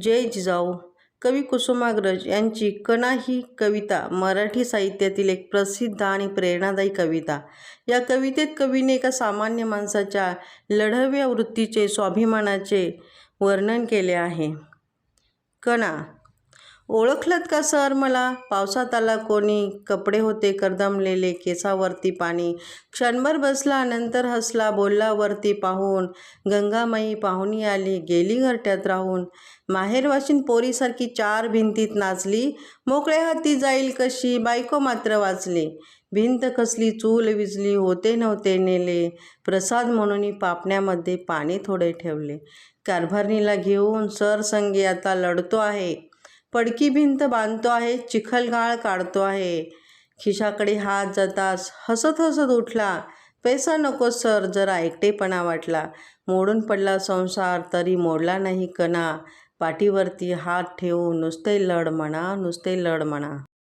जय जिजाऊ. कवी कुसुमाग्रज यांची कणा ही कविता मराठी साहित्यातील एक प्रसिद्ध आणि प्रेरणादायी कविता. या कवितेत कवीने एका सामान्य माणसाच्या लढव्या वृत्तीचे स्वाभिमानाचे वर्णन केले आहे. कणा ओळखलत का सर मला? पावसात आला कोणी? कपडे होते करदमलेले केसावरती पाणी. क्षणभर बसला नंतर हसला बोलला वरती पाहून. गंगामाई पाहुणी आली गेली घरट्यात राहून. माहेरवाशीन पोरीसारखी चार भिंतीत नाचली. मोकळ्या हाती जाईल कशी? बायको मात्र वाचली. भिंत कसली? चूल विजली होते नव्हते नेले. प्रसाद म्हणून पापण्यामध्ये पाणी थोडे ठेवले. कारभारणीला घेऊन सर संगी आता लढतो आहे. पडकी भिंत बांधतो आहे चिखलगाळ काढतो आहे. खिशाकडे हात जातास हसत हसत उठला. पैसा नको सर जरा एकटेपणा वाटला. मोडून पडला संसार तरी मोडला नाही कणा. पाठीवरती हात ठेवून नुसते लढ म्हणा नुसते लढ म्हणा